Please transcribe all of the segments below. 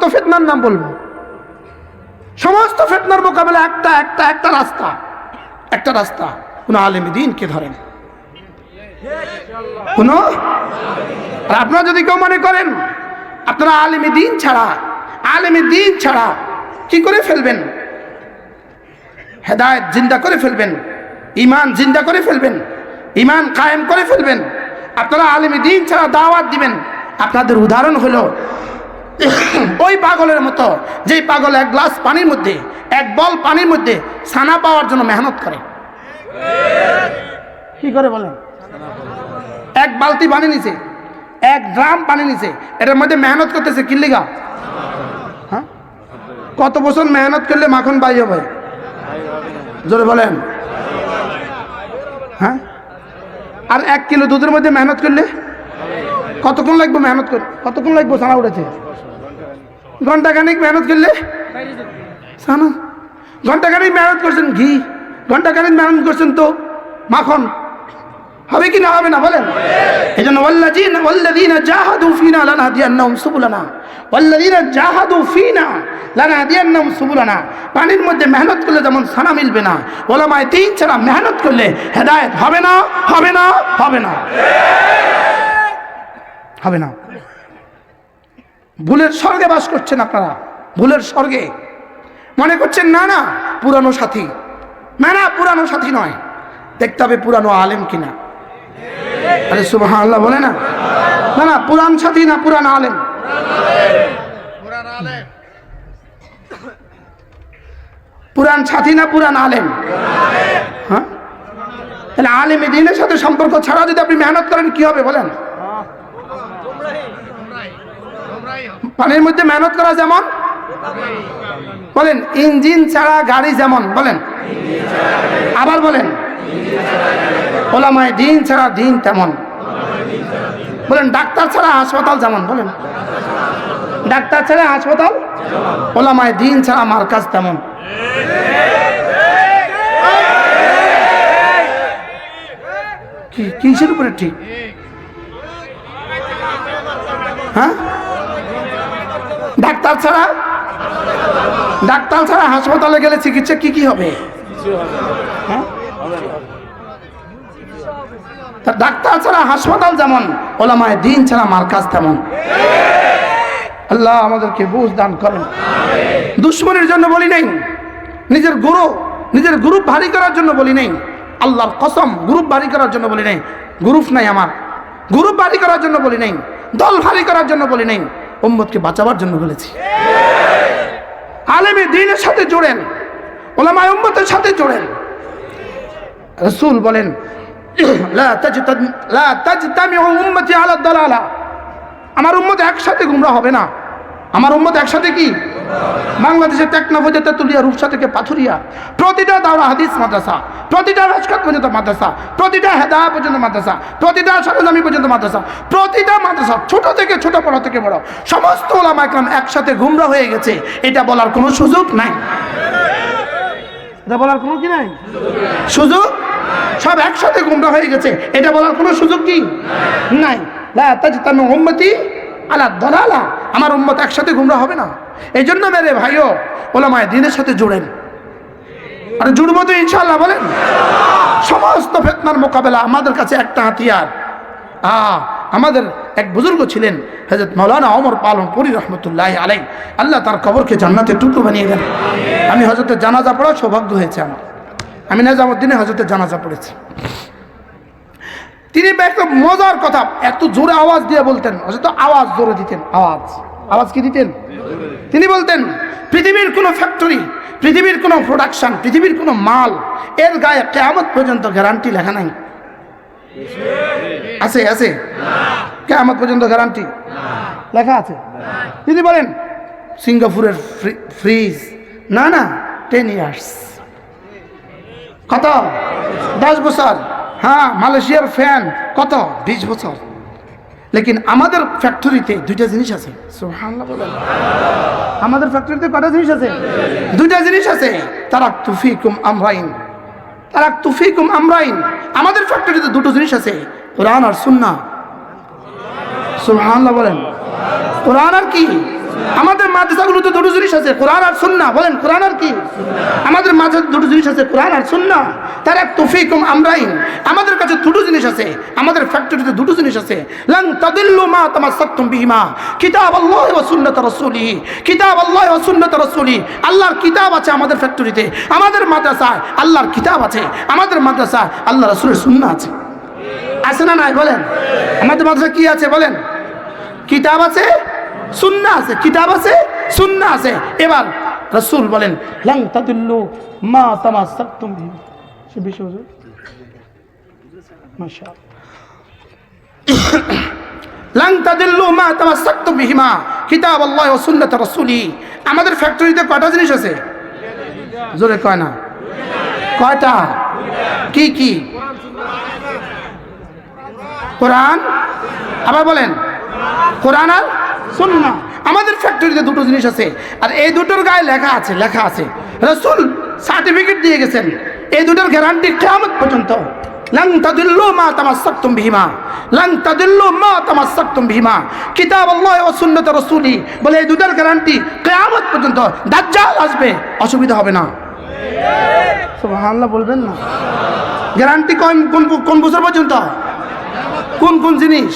কত ফেতনার নাম বলব। সমস্ত ফেতনার মোকাবেলা একটা একটা একটা রাস্তা। একটা রাস্তা। কোন আলেম দিনকে ধরেন? কোন? আর আপনারা যদি কেউ মনে করেন, আপনারা আলেমী দিন ছাড়া, আলেমী দিন ছাড়া কি করে ফেলবেন? হেদায়ত জিন্দা করে ফেলবেন ইমান জিন্দা করে ফেলবেন ইমান কায়েম করে ফেলবেন। আপনারা আলেমী দিন ছাড়া দাওয়াত দিবেন। আপনাদের উদাহরণ হলো ওই পাগলের মতো, যেই পাগল এক গ্লাস পানির মধ্যে, এক বল পানির মধ্যে ছানা পাওয়ার জন্য মেহনত করে। কি করে বলেন? এক বালতি পানি নিছে, এক ড্রাম পানি নিছে, এটার মধ্যে মেহনত করতেছে কিল্লিগা হ্যাঁ? কত বছর মেহনত করলে মাখন বাই হবে? জোরে বলেন। হ্যাঁ? আর এক কিলো দুধের মধ্যে মেহনত করলে? কতক্ষণ লাগবে মেহনত করে কতক্ষণ লাগবে সানা উঠেছে? ঘণ্টা খানিক মেহনত করলে? সানা ঘণ্টা খানিক মেহনত করছেন ঘি ঘণ্টা খানিক মেহনত করছেন তো মাখন। হবে কি না হবে না বলেন? এই জন্য ওয়াল্লাযীনা ওয়াল্লাযীনা জাহাদু ফিনা লানাহদিয়ান্নাহুম সুবুলানা। ওয়াল্লাযীনা জাহাদু ফিনা লানাহদিয়ান্নাহুম সুবুলানা। পানির মধ্যে মেহনত করলে যেমন সানা মিলবে না, ওলামায়ে তিন ছাড়া মেহনত করলে হেদায়েত হবে না হবে না হবে না। হবে না। ভুলের স্বর্গে বাস করছেন আপনারা। ভুলের স্বর্গে। মনে করছেন না না পুরানো সাথী। না না পুরানো সাথী নয়। দেখতে হবে পুরানো আলেম কিনা। আরে সুবাহ আল্লাহ বলে না? না না পুরান সাথী না পুরান আলেম? পুরান সাথী না পুরান আলেম? হ্যাঁ? তাহলে আলেম দিনের সাথে সম্পর্ক ছাড়া যদি আপনি মেহনত করেন কি হবে বলেন? পানির মধ্যে মেহনত করা যেমন? বলেন, ইঞ্জিন ছাড়া গাড়ি যেমন, বলেন। আবার বলেন, ওলামায় দিন ছাড়া দিন তেমন। বলেন, ডাক্তার ছাড়া হাসপাতাল যেমন, বলেন। ডাক্তার ছাড়া হাসপাতাল, ওলামায় দিন ছাড়া আমার কাজ তেমন কিসের উপরে ঠিক? হ্যাঁ? ডাক্তার ছাড়া? ডাক্তার ছাড়া হাসপাতালে গেলে চিকিৎসা কি কি হবে? হ্যাঁ? তা ডাক্তার ছাড়া হাসপাতাল যেমন, ওলামায় দিন ছাড়া মার্কাজ তেমন। আল্লাহ আমাদেরকে বুঝ দান করেন। দুশ্মনের জন্য বলি নাই। নিজের গুরু, নিজের গ্রুপ ভারী করার জন্য বলি নাই। আল্লাহর কসম, গ্রুপ ভারী করার জন্য বলি নাই। গ্রুপ নাই আমার। গ্রুপ ভারী করার জন্য বলি নাই। দল ভারী করার জন্য বলি নাই। উম্মতকে বাঁচাবার জন্য বলেছি। আলেমে দিনের সাথে জোড়েন, ওলামায় উম্মতের সাথে জোড়েন। রসুল বলেন আমার উম্মত একসাথে গুমরা হবে না। আমার উম্মত একসাথে কি? বাংলাদেশের টেকনাফ হতে তেতুলিয়া রূপসা থেকে পাথুরিয়া, প্রতিটা দাওরা হাদিস মাদ্রাসা, প্রতিটা রাজকাত পর্যন্ত মাদ্রাসা, প্রতিটা হেদায়া পর্যন্ত মাদ্রাসা, প্রতিটা সরঞ্জামি পর্যন্ত মাদ্রাসা, প্রতিটা মাদ্রাসা, ছোট থেকে ছোট, বড় থেকে বড়, সমস্ত ওলামা একরাম একসাথে গুমরা হয়ে গেছে। এটা বলার কোনো সুযোগ নাই। এটা বলার কোনো কি নাই? সুযোগ? সব একসাথে গুমরা হয়ে গেছে। এটা বলার কোনো সুযোগ কি? নাই। লা তাজতামি উম্মতি আলা দলালা আমার উম্মত একসাথে গুমরা হবে না। এই জন্য মেরে ভাইও, ওলামায় দিনের সাথে জুড়েন। আর জুড়বো তো ইনশাল্লাহ বলেন। সমস্ত ফেতনার মোকাবেলা আমাদের কাছে একটা হাতিয়ার। আ, আমাদের এক বুজুর্গ ছিলেন হজরত মৌলানা অমর পালন পুরী রহমতুল্লাহ আলাই আল্লাহ তার কবরকে জান্নাতে টুকরো বানিয়ে দেন। আমি হজরতের জানাজা পড়ার সৌভাগ্য হয়েছে আমার। আমি নাজামুদ্দিনে হজরতের জানাজা পড়েছি। তিনি একটা মজার কথা এত জোরে আওয়াজ দিয়ে বলতেন হয়তো আওয়াজ জোরে দিতেন। আওয়াজ। আওয়াজ কি দিতেন? তিনি বলতেন পৃথিবীর কোনো ফ্যাক্টরি পৃথিবীর কোনো প্রোডাকশন পৃথিবীর কোনো মাল এর গায়ে কেয়ামত পর্যন্ত গ্যারান্টি লেখা নাই। আছে আছে? কেয়ামত পর্যন্ত গ্যারান্টি লেখা আছে। তিনি বলেন সিঙ্গাপুরের ফ্রিজ না না টেন ইয়ার্স কত? দশ বছর। হ্যাঁ মালয়েশিয়ার ফ্যান কত? বিশ বছর। লেকিন আমাদের ফ্যাক্টরিতে দুইটা জিনিস আছে। আমাদের ফ্যাক্টরিতে কটা জিনিস আছে? দুইটা জিনিস আছে। তারা তুফিকুম আমরাইন। তারা তুফিকুম আমরাইন। আমাদের ফ্যাক্টরিতে দুটো জিনিস আছে। কোরআন আর সুন্না সুবহানাল্লাহ বলেন। কোরআন আর কি? আমাদের মাদ্রাসাগুলোতে দুটো জিনিস আছে, কোরআন আর সুন্না বলেন, কোরআন আর কি? আমাদের মাঝে দুটো জিনিস আছে, কোরআন আর সুন্না তার এক তফিকুম আমরাইন। আমাদের কাছে দুটো জিনিস আছে, আমাদের ফ্যাক্টরিতে দুটো জিনিস আছে। লং তাদিল্লু মা তামাসসাকতুম বিহিমা। কিতাব আল্লাহ ওয়া সুন্নাত রাসূলিহি। কিতাব আল্লাহ ওয়া সুন্নাত রাসূলি আল্লাহর কিতাব আছে আমাদের ফ্যাক্টরিতে। আমাদের মাদ্রাসায় আল্লাহর কিতাব আছে। আমাদের মাদ্রাসায় আল্লাহ রাসূলের সুন্নাহ আছে। আছে না নাই? বলেন। আমাদের মাদ্রাসা কি আছে? বলেন। কিতাব আছে? সুন্না আছে, কিতাব আছে, সুন্না আছে। এবার রসুল বলেন, লং তাদুল্লু মা তামাসাকতুম বিহি। সে বিষয় লং তাদুল্লু মা তামাসাকতুম বিহিমা কিতাব আল্লাহ ওয়া সুন্নাত রাসূলি। আমাদের ফ্যাক্টরিতে কয়টা জিনিস আছে? জোরে কয় না। কয়টা? কি কি? কোরআন? আবার বলেন। কোরআন আর সুন্নাহ আমাদের ফ্যাক্টরিতে দুটো জিনিস আছে, আর এই দুটোর গায়ে লেখা আছে লেখা আছে, রসুল সার্টিফিকেট দিয়ে গেছেন। এই দুটোর গ্যারান্টি কেমন পর্যন্ত কিতাব বলে এই গ্যারান্টি কিয়ামত পর্যন্ত দাজ্জাল আসবে, অসুবিধা হবে না। বলবেন না। গ্যারান্টি কোন কোন বছর পর্যন্ত? কোন কোন জিনিস?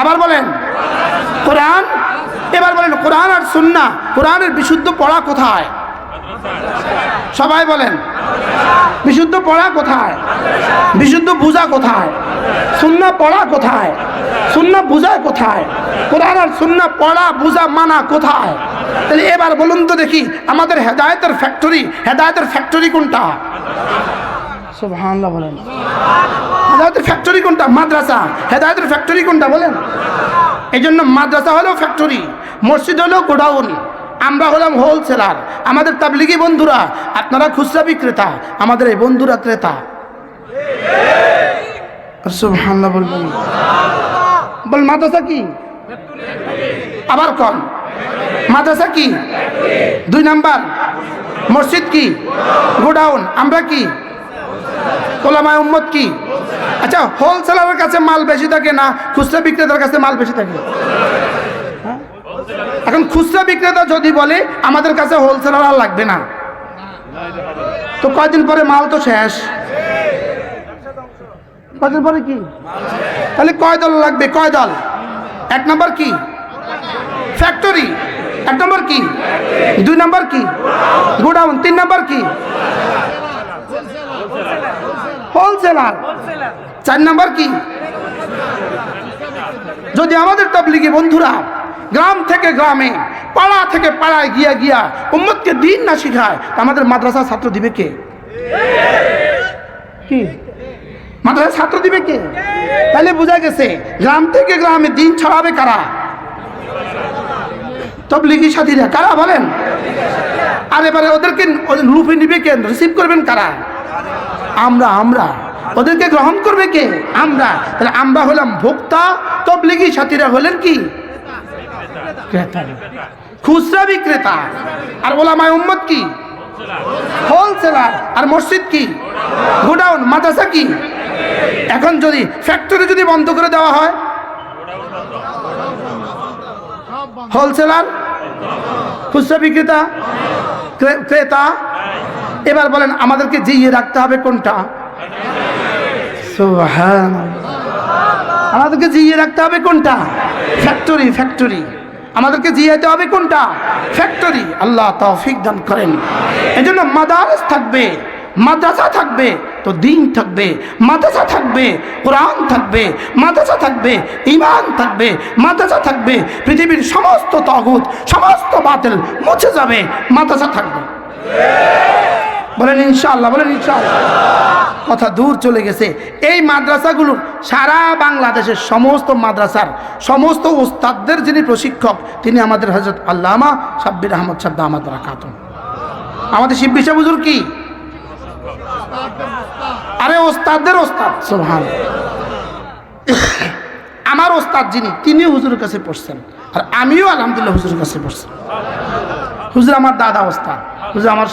আবার বলেন। কোরআন? এবার বলেন, কোরআন আর সুন্না কোরআনের বিশুদ্ধ পড়া কোথায়? সবাই বলেন, বিশুদ্ধ পড়া কোথায়? বিশুদ্ধ বুঝা কোথায়? সুন্না পড়া কোথায়? সুন্না বুঝা কোথায়? কোরআন আর সুন্না পড়া, বুঝা, মানা কোথায়? তাহলে এবার বলুন তো দেখি, আমাদের হেদায়তের ফ্যাক্টরি হেদায়তের ফ্যাক্টরি কোনটা? সুবহানাল্লাহ বলেন। হেদায়তের ফ্যাক্টরি কোনটা? মাদ্রাসা। হেদায়তের ফ্যাক্টরি কোনটা বলেন? এই জন্য মাদ্রাসা হলো ফ্যাক্টরি মসজিদ হলো গোডাউন, আমরা হলাম হোলসেলার আমাদের তাবলিগি বন্ধুরা, আপনারা খুচরা বিক্রেতা, আমাদের এই বন্ধুরা ক্রেতা সুবহানাল্লাহ বলবেন। বল, মাদ্রাসা কি? আবার কম মাদ্রাসা কি? দুই নাম্বার। মসজিদ কি? গোডাউন। আমরা কি? ওলামায় উম্মত কি? আচ্ছা হোলসেলারের কাছে মাল বেশি থাকে না খুচরা বিক্রেতার কাছে মাল বেশি থাকে? হ্যাঁ? এখন খুচরা বিক্রেতা যদি বলে, আমাদের কাছে হোলসেলার আর লাগবে না। তো কয়দিন পরে মাল তো শেষ? কয়দিন পরে কি? তাহলে কয় দল লাগবে? কয় দল? এক নম্বর কি? ফ্যাক্টরি। এক নম্বর কি? দুই নম্বর কি? গোডাউন। তিন নম্বর কি? হোলসেলার। চার নাম্বার কি? যদি আমাদের তাবলিগি বন্ধুরা গ্রাম থেকে গ্রামে, পাড়া থেকে পাড়ায় গিয়া গিয়া উম্মতকে দিন না শিখায়, তা আমাদের মাদ্রাসা ছাত্র দিবে কে? কি? মাদ্রাসা ছাত্র দিবে কে? তাহলে বোঝা গেছে, গ্রাম থেকে গ্রামে দিন ছড়াবে কারা? তবলিগি সাথীরা, কারা বলেন? আর এবারে ওদেরকে ওদের রূপে নিবে কে? রিসিভ করবেন কারা? আমরা আমরা। ওদেরকে গ্রহণ করবে কে? আমরা। তাহলে আমরা হলাম ভোক্তা, তবলিগি সাথীরা হলেন কি? খুচরা বিক্রেতা। আর ওলামায় উম্মত কি? হোলসেলার। আর মসজিদ কি? গোডাউন। মাদ্রাসা কি? এখন যদি ফ্যাক্টরি যদি বন্ধ করে দেওয়া হয়? হোলসেলার? খুচরা বিক্রেতা? ক্রে- ক্রেতা? এবার বলেন, আমাদেরকে জিইয়ে রাখতে হবে কোনটা। আমাদেরকে জিইয়ে রাখতে হবে কোনটা? Factory factory. আমাদেরকে জিয়াতে হবে কোনটা? ফ্যাক্টরি। আল্লাহ তৌফিক দান করেন। এজন্য মাদারস থাকবে, মাদ্রাসা থাকবে, তো দিন থাকবে, মাদ্রাসা থাকবে, কোরআন থাকবে, মাদ্রাসা থাকবে ইমান থাকবে, মাদ্রাসা থাকবে, পৃথিবীর সমস্ত তগুত, সমস্ত বাতিল মুছে যাবে, মাদ্রাসা থাকবে। বলেন ইনশাআল্লাহ বলেন ইনশাআল্লাহ। কথা দূর চলে গেছে। এই মাদ্রাসাগুলো সারা বাংলাদেশের সমস্ত মাদ্রাসার সমস্ত ওস্তাদদের যিনি প্রশিক্ষক, তিনি আমাদের হজরত আল্লামা সাব্বির আহমদ সাদ্দা আহমদ খাতুন আমাদের শিব বিষয় বুজুর কি? আরে ওস্তাদদের ওস্তাদ সোহান আমার ওস্তাদ যিনি তিনি হুজুরের কাছে পড়ছেন। আর আমিও আলহামদুলিল্লাহ হুজুরের কাছে পড়ছেন হুজুর আমার দাদা ওস্তাদ হুজুর আমার